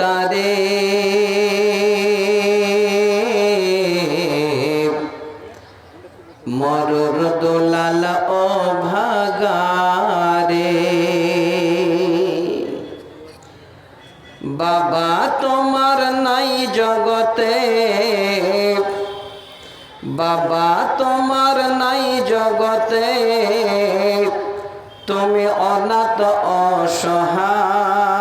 তারে মরর দোলাল ও ভাগারে বাবা তোমার নাই জগতে। বাবা তোমার নাই জগতে। তুমি অনাথ অসহায়।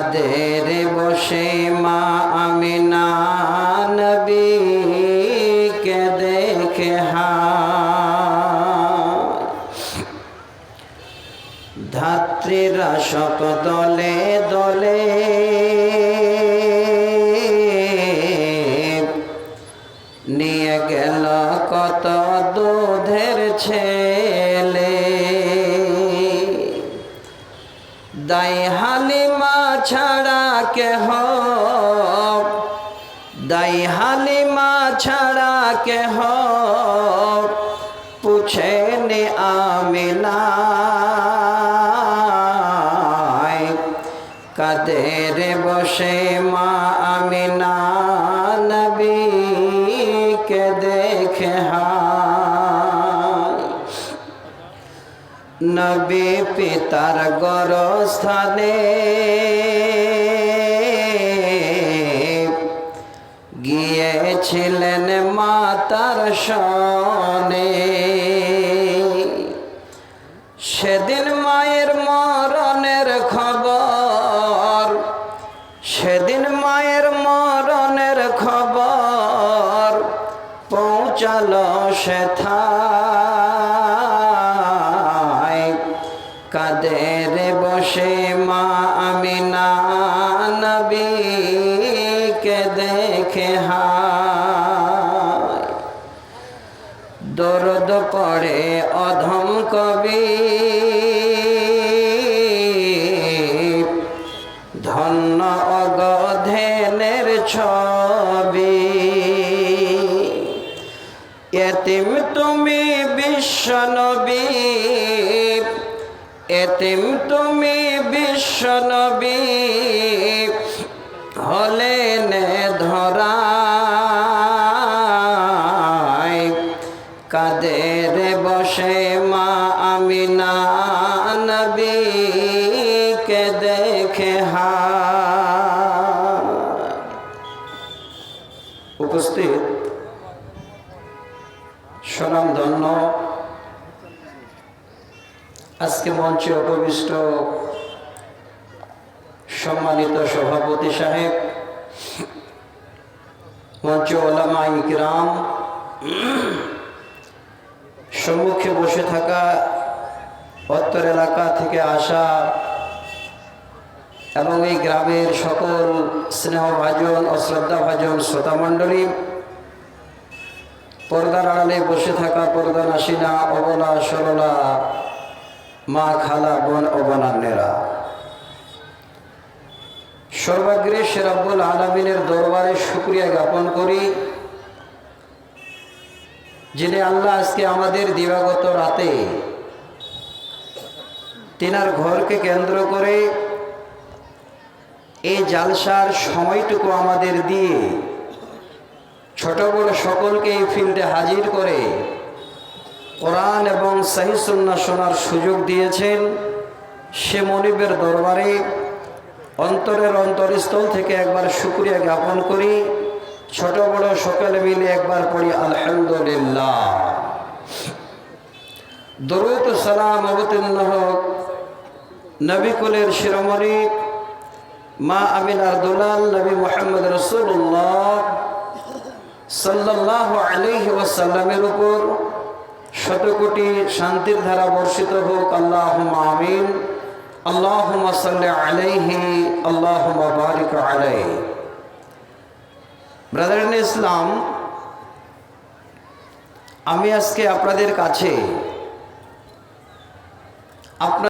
কাদের বসে মা আমি নবীকে দেখে হায় ধাত্রীরা শক দলে দলে নিয়ে গেল কত দুধের ছেলে। দাই হালিমা ছাড়া কেহ দাই হালিমা ছাড়া কেহ পুছে আমিনা কাদের বসে মা আমিনা নবী পিতার গরস্থানে গিয়েছিলেন মাতার সনে। সেদিন মায়ের মরণের খবর, সেদিন মায়ের মরণের খবর পৌঁছালো সে বসে মা আমিনা নবীকে দেখে হায় দরদ পড়ে অধম কবি ধন্য অগধেনের ছবি এতিম তুমি বিশ্বনবী এতিম তুমি বিশ্বনবী হলেন ধরা কাদের বসে মা আমিনা নবীকে দেখে হা উপস্থিত। স্বনামধন্য আজকে মঞ্চে উপবিষ্ট সম্মানিত সভাপতি সাহেব, মঞ্চ ওলামা ইকরাম, সম্মুখে বসে থাকা উত্তর এলাকা থেকে আসা এবং এই গ্রামের সকল স্নেহভাজন ও শ্রদ্ধাভাজন শ্রোতামণ্ডলী, পর্দার আড়ালে বসে থাকা পর্দা নাসিনা, অবলা, সরলা মা, খালা, বোন ও অবনান্যেরা সর্বাগ্রে সেরাব্বুল আলমিনের দরবারে শুক্রিয়া জ্ঞাপন করি, যিনি আল্লাহ আজকে আমাদের দিবাগত রাতে তেনার ঘরকে কেন্দ্র করে এই জালসার সময়টুকু আমাদের দিয়ে ছোট বড় সকলকে এই ফিল্ডে হাজির করে কোরআন এবং সাহিসুন্না শোনার সুযোগ দিয়েছেন সে মনিবের দরবারে। অন্তরের অন্তরস্থল থেকে একবার শুক্রিয়া জ্ঞাপন করি। ছোট বড় সকলে মিলে একবার পড়ি, আলহামদুলিল্লাহ। দরুদ সালাম অবতীর্ণ হোক নবিকুলের শিরোমণি, মা আমিনার দুলাল, নবী মোহাম্মদ রসুল্লাহ সাল্লাহ আলহি ওয়াসাল্লামের উপর। শতকোটি শান্তির ধারা বর্ষিত হোক আল্লাহ আমিন। আল্লাহ আলাইহি আল্লাহ আলাই ব্রাদার ইসলাম, আমি আজকে আপনাদের কাছে আপনার